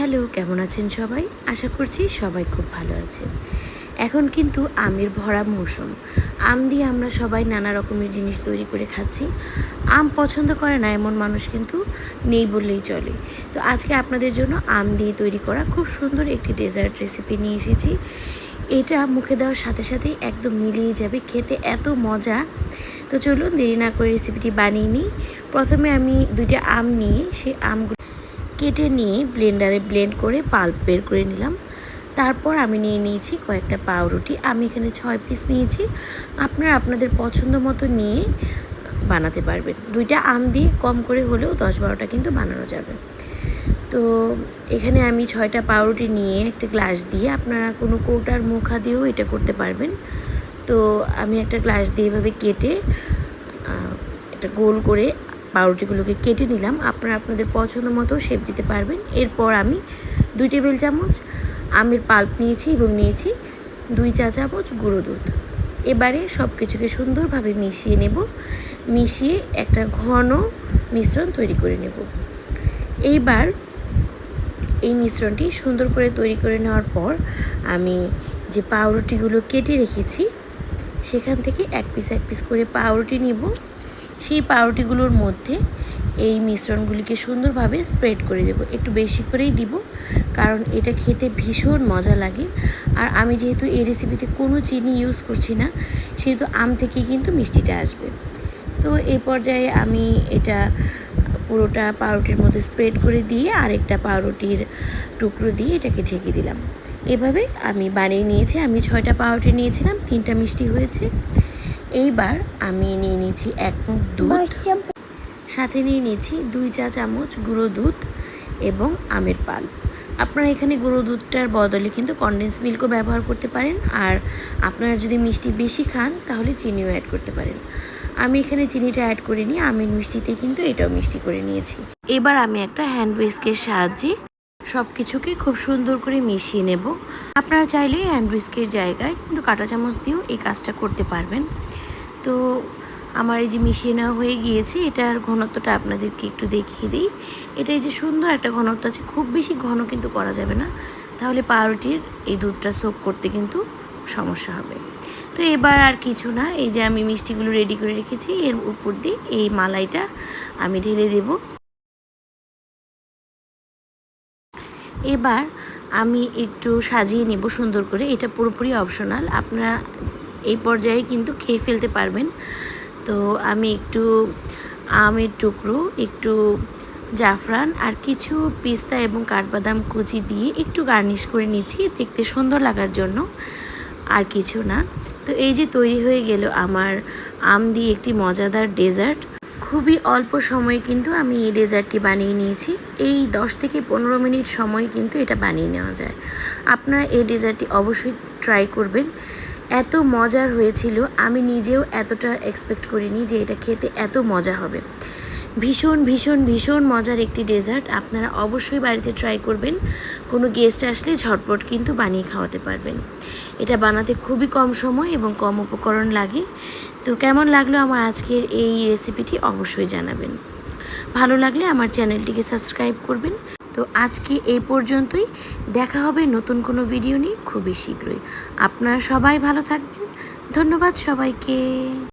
Hello, কেমন আছেন সবাই? আশা করছি সবাই খুব ভালো আছেন। এখন কিন্তু আমের ভরা মৌসুম। আম দিয়ে আমরা সবাই নানা রকমের জিনিস তৈরি করে খাচ্ছি। আম পছন্দ করে না এমন মানুষ কিন্তু নেই বললেই চলে। তো আজকে আপনাদের জন্য আম দিয়ে তৈরি করা খুব সুন্দর একটি ডেজার্ট রেসিপি নিয়ে এসেছি। এটা মুখে দেওয়ার সাথে সাথেই একদম মিলিয়ে যাবে, খেতে এত মজা। তো চলুন দেরি না করে রেসিপিটি বানিয়ে নিই। প্রথমে আমি দুইটা আম নিয়ে সেই আমগুলো কেটে নিয়ে ব্লেন্ডারে ব্লেন্ড করে পাল্প বের করে নিলাম। তারপর আমি নিয়ে নিয়েছি কয়েকটা পাউরুটি। আমি এখানে ছয় পিস নিয়েছি। আপনারা আপনাদের পছন্দ মতো নিয়ে বানাতে পারবেন। দুইটা আম দিয়ে কম করে হলেও দশ বারোটা কিন্তু বানানো যাবে। তো এখানে আমি ছয়টা পাউরুটি নিয়ে একটা গ্লাস দিয়ে আপনারা কোনো কৌটার মুখা দিয়েও এটা করতে পারবেন। তো আমি একটা গ্লাস দিয়ে এভাবে কেটে একটা গোল করে পাউরুটিগুলোকে কেটে নিলাম। আপনারা আপনাদের পছন্দ মতো শেপ দিতে পারবেন। এরপর আমি দুই টেবিল চামচ আমের পাল্প নিয়েছি এবং নিয়েছি দুই চা চামচ গুঁড়ো দুধ। এবারে সব কিছুকে সুন্দরভাবে মিশিয়ে নেব। মিশিয়ে একটা ঘন মিশ্রণ তৈরি করে নেব। এইবার এই মিশ্রণটি সুন্দর করে তৈরি করে নেওয়ার পর আমি যে পাউরুটিগুলো কেটে রেখেছি, সেখান থেকে এক পিস এক পিস করে পাউরুটি নিব। সেই পাউরুটিগুলোর মধ্যে এই মিশ্রণগুলিকে সুন্দরভাবে স্প্রেড করে দেব। একটু বেশি করেই দিব, কারণ এটা খেতে ভীষণ মজা লাগে। আর আমি যেহেতু এই রেসিপিতে কোনো চিনি ইউজ করছি না, সেহেতু আম থেকেই কিন্তু মিষ্টিটা আসবে। তো এই পর্যায়ে আমি এটা পুরোটা পাউরুটির মধ্যে স্প্রেড করে দিয়ে আরেকটা পাউরুটির টুকরো দিয়ে এটাকে ঢেকে দিলাম। এভাবে আমি বানিয়ে নিয়েছি, আমি ছয়টা পাউরুটি নিয়েছিলাম, তিনটা মিষ্টি হয়েছে। এইবার আমি নিয়ে নিয়েছি এক মুখ দুধ। সাথে নিয়ে নিয়েছি দুই চা চামচ গুঁড়ো দুধ এবং আমের পাল। আপনারা এখানে গুঁড়ো দুধটার বদলে কিন্তু কনডেন্স মিল্কও ব্যবহার করতে পারেন আর আপনারা যদি মিষ্টি বেশি খান তাহলে চিনিও অ্যাড করতে পারেন। আমি এখানে চিনিটা অ্যাড করে করিনি আমের মিষ্টিতে কিন্তু এটাও মিষ্টি করে নিয়েছি। এবার আমি একটা হ্যান্ড উইস্কের সাহায্যে সব কিছুকে খুব সুন্দর করে মিশিয়ে নেব। আপনারা চাইলে হ্যান্ড উইস্কের জায়গায় কিন্তু কাঁটা চামচ দিয়েও এই কাজটা করতে পারবেন। তো আমার এই যে মিশিয়ে নেওয়া হয়ে গিয়েছে, এটার ঘনত্বটা আপনাদেরকে একটু দেখিয়ে দিই। এটা এই যে সুন্দর একটা ঘনত্ব আছে, খুব বেশি ঘন কিন্তু করা যাবে না। তাহলে পাউরুটির এই দুধটা সোপ করতে কিন্তু সমস্যা হবে। তো এবার আর কিছু না, এই যে আমি মিষ্টিগুলো রেডি করে রেখেছি, এর উপর দিয়ে এই মালাইটা আমি ঢেলে দেব। এবার আমি একটু সাজিয়ে নেব সুন্দর করে। এটা পুরোপুরি অপশনাল আপনারা এই পর্যায়ে কিন্তু খেয়ে ফেলতে পারবেন। তো আমি একটু আমের টুকরো, একটু জাফরান আর কিছু পিস্তা এবং কাঠবাদাম কুচি দিয়ে একটু গার্নিশ করে নিচ্ছি। দেখতে সুন্দর লাগার জন্য আর কিছু না। তো এই যে তৈরি হয়ে গেল আমার আম দিয়ে একটি মজাদার ডেজার্ট। খুবই অল্প সময়ে কিন্তু আমি এই ডেজার্টটি বানিয়ে নিয়েছি। এই দশ থেকে পনেরো মিনিট সময় কিন্তু এটা বানিয়ে নেওয়া যায়। আপনারা এই ডেজার্টটি অবশ্যই ট্রাই করবেন। এত মজার হয়েছিল, আমি নিজেও এতটা এক্সপেক্ট করিনি যে এটা খেতে এত মজা হবে। ভীষণ ভীষণ ভীষণ মজার একটি ডেজার্ট, আপনারা অবশ্যই বাড়িতে ট্রাই করবেন। কোনো গেস্ট আসলে ঝটপট কিন্তু বানিয়ে খাওয়াতে পারবেন। এটা বানাতে খুবই কম সময় এবং কম উপকরণ লাগে। তো কেমন লাগল আমার আজকের এই রেসিপিটি অবশ্যই জানাবেন। ভালো লাগলে আমার চ্যানেলটিকে সাবস্ক্রাইব করবেন। তো আজকে এই পর্যন্তই। দেখা হবে নতুন কোনো ভিডিও নিয়ে খুবই শীঘ্রই। আপনারা সবাই ভালো থাকবেন। ধন্যবাদ সবাইকে।